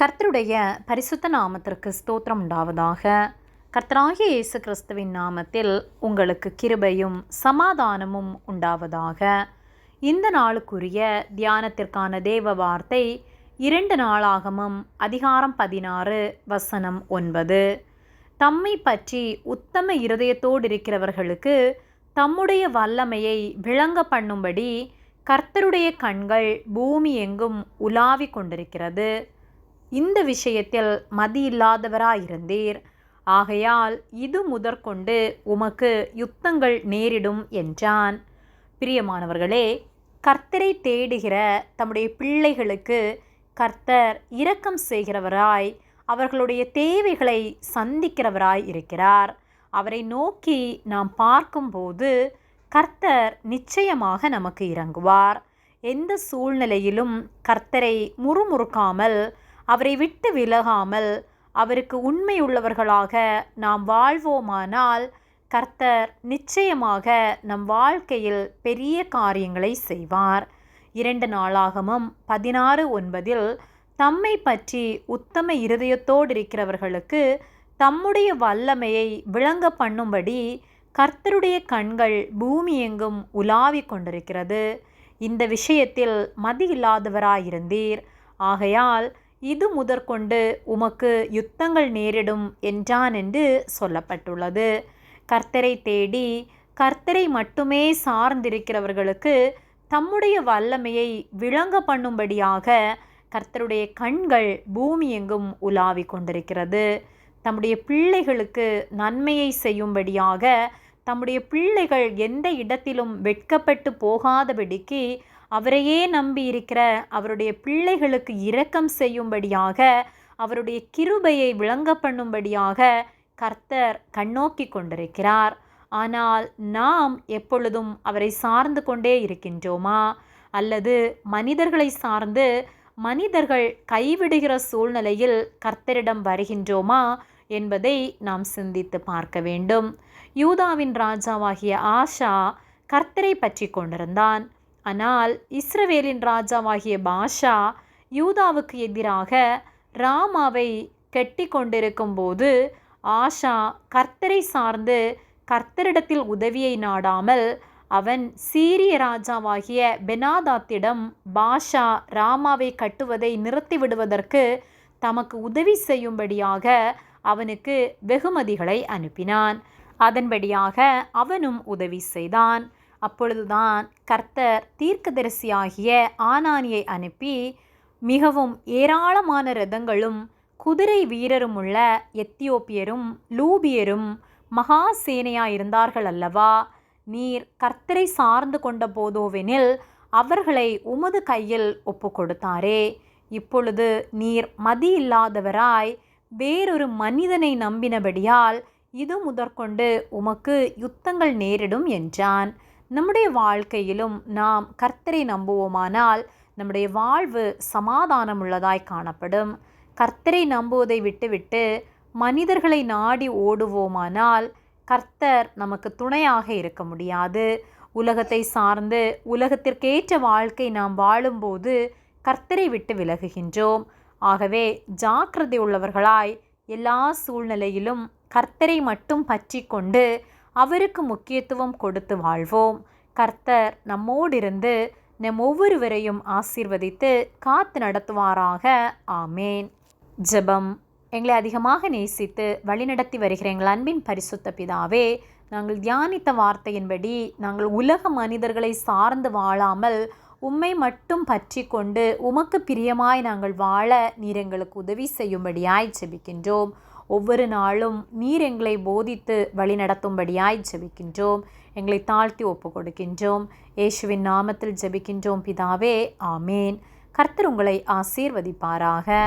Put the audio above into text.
கர்த்தருடைய பரிசுத்த நாமத்திற்கு ஸ்தோத்திரம் உண்டாவதாக. கர்த்தராகிய இயேசு கிறிஸ்துவின் நாமத்தில் உங்களுக்கு கிருபையும் சமாதானமும் உண்டாவதாக. இந்த நாளுக்குரிய தியானத்திற்கான தேவ வார்த்தை இரண்டு நாளாகமும் அதிகாரம் பதினாறு வசனம் ஒன்பது. தம்மை பற்றி உத்தம இருதயத்தோடு இருக்கிறவர்களுக்கு தம்முடைய வல்லமையை விளங்க பண்ணும்படி கர்த்தருடைய கண்கள் பூமி எங்கும் உலாவிக் கொண்டிருக்கிறது. இந்த விஷயத்தில் மதியில்லாதவராயிருந்தீர். ஆகையால் இது முதற்கொண்டு உமக்கு யுத்தங்கள் நேரிடும் என்றான். பிரியமானவர்களே கர்த்தரை தேடுகிற தம்முடைய பிள்ளைகளுக்கு கர்த்தர் இரக்கம் செய்கிறவராய் அவர்களுடைய தேவைகளை சந்திக்கிறவராய் இருக்கிறார் அவரை நோக்கி நாம் பார்க்கும்போது கர்த்தர் நிச்சயமாக நமக்கு இறங்குவார். எந்த சூழ்நிலையிலும் கர்த்தரை முறுமுறுக்காமல் அவரை விட்டு விலகாமல் அவருக்கு உண்மை உள்ளவர்களாக நாம் வாழ்வோமானால் கர்த்தர் நிச்சயமாக நம் வாழ்க்கையில் பெரிய காரியங்களை செய்வார். இரண்டு நாளாகமும் பதினாறு ஒன்பதில் தம்மை பற்றி உத்தம இருதயத்தோடு இருக்கிறவர்களுக்கு தம்முடைய வல்லமையை விளங்க பண்ணும்படி கர்த்தருடைய கண்கள் பூமி எங்கும் உலாவிக் கொண்டிருக்கிறது. இந்த விஷயத்தில் மதி இல்லாதவராயிருந்தீர் ஆகையால் இது முதற்கொண்டு உமக்கு யுத்தங்கள் நேரிடும் என்றான் என்று சொல்லப்பட்டுள்ளது. கர்த்தரை தேடி கர்த்தரை மட்டுமே சார்ந்திருக்கிறவர்களுக்கு தம்முடைய வல்லமையை விளங்க பண்ணும்படியாக கர்த்தருடைய கண்கள் பூமி எங்கும் உலாவிக் கொண்டிருக்கிறது. தம்முடைய பிள்ளைகளுக்கு நன்மையை செய்யும்படியாக தம்முடைய பிள்ளைகள் எந்த இடத்திலும் வெட்கப்பட்டு போகாதபடிக்கு அவரையே நம்பி இருக்கிற அவருடைய பிள்ளைகளுக்கு இரக்கம் செய்யும்படியாக அவருடைய கிருபையை விளங்க பண்ணும்படியாக கர்த்தர் கண்ணோக்கி கொண்டிருக்கிறார். ஆனால் நாம் எப்பொழுதும் அவரை சார்ந்து கொண்டே இருக்கின்றோமா? அல்லது மனிதர்களை சார்ந்து மனிதர்கள் கைவிடுகிற சூழ்நிலையில் கர்த்தரிடம் வருகின்றோமா என்பதை நாம் சிந்தித்து பார்க்க வேண்டும். யூதாவின் ராஜாவாகிய ஆஷா கர்த்தரை பற்றி கொண்டிருந்தான். ஆனால் இஸ்ரவேலின் ராஜாவாகிய பாஷா யூதாவுக்கு எதிராக ராமாவை கெட்டி கொண்டிருக்கும் போது ஆஷா கர்த்தரை சார்ந்து கர்த்தரிடத்தில் உதவியை நாடாமல் அவன் சீரிய ராஜாவாகிய பெனாதாத்திடம் பாஷா ராமாவை கட்டுவதை நிறுத்திவிடுவதற்கு தமக்கு உதவி செய்யும்படியாக அவனுக்கு வெகுமதிகளை அனுப்பினான். அதன்படியாக அவனும் உதவி செய்தான். அப்பொழுதுதான் கர்த்தர் தீர்க்கதரிசியாகிய ஆனானியை அனுப்பி மிகவும் ஏராளமான ரதங்களும் குதிரை வீரரும் உள்ள எத்தியோப்பியரும் லூபியரும் மகா சேனையாக இருந்தார்கள் அல்லவா? நீர் கர்த்தரை சார்ந்து கொண்ட போதோவெனில் அவர்களை உமது கையில் ஒப்பு கொடுத்தாரே இப்பொழுது நீர் மதி இல்லாதவராய் வேறொரு மனிதனை நம்பினபடியால் இது முதற்கொண்டு உமக்கு யுத்தங்கள் நேரிடும் என்றான். நம்முடைய வாழ்க்கையிலும் நாம் கர்த்தரை நம்புவோமானால் நம்முடைய வாழ்வு சமாதானம் உள்ளதாய் காணப்படும். கர்த்தரை நம்புவதை விட்டுவிட்டு மனிதர்களை நாடி ஓடுவோமானால் கர்த்தர் நமக்கு துணையாக இருக்க முடியாது. உலகத்தை சார்ந்து உலகத்திற்கேற்ற வாழ்க்கை நாம் வாழும்போது கர்த்தரை விட்டு விலகுகின்றோம். ஆகவே ஜாக்கிரதை உள்ளவர்களாய் எல்லா சூழ்நிலையிலும் கர்த்தரை மட்டும் பற்றி கொண்டு அவருக்கு முக்கியத்துவம் கொடுத்து வாழ்வோம். கர்த்தர் நம்மோடிருந்து நம் ஒவ்வொருவரையும் ஆசீர்வதித்து காத்து நடத்துவாராக. ஆமேன். ஜெபம். எங்களை அதிகமாக நேசித்து வழிநடத்தி வருகிற எங்கள் அன்பின் பரிசுத்த பிதாவே நாங்கள் தியானித்த வார்த்தையின்படி நாங்கள் உலக மனிதர்களை சார்ந்து வாழாமல் உம்மை மட்டும் பற்றி கொண்டு உமக்கு பிரியமாய் நாங்கள் வாழ நீர் எங்களுக்கு உதவி செய்யும்படியாய் ஜெபிக்கின்றோம். ஒவ்வொரு நாளும் நீர் எங்களை போதித்து வழி நடத்தும்படியாய் ஜெபிக்கின்றோம். எங்களை தாழ்த்தி ஒப்பு கொடுக்கின்றோம் இயேசுவின் நாமத்தில் ஜெபிக்கின்றோம் பிதாவே ஆமேன். கர்த்தர் உங்களை ஆசீர்வதிப்பாராக.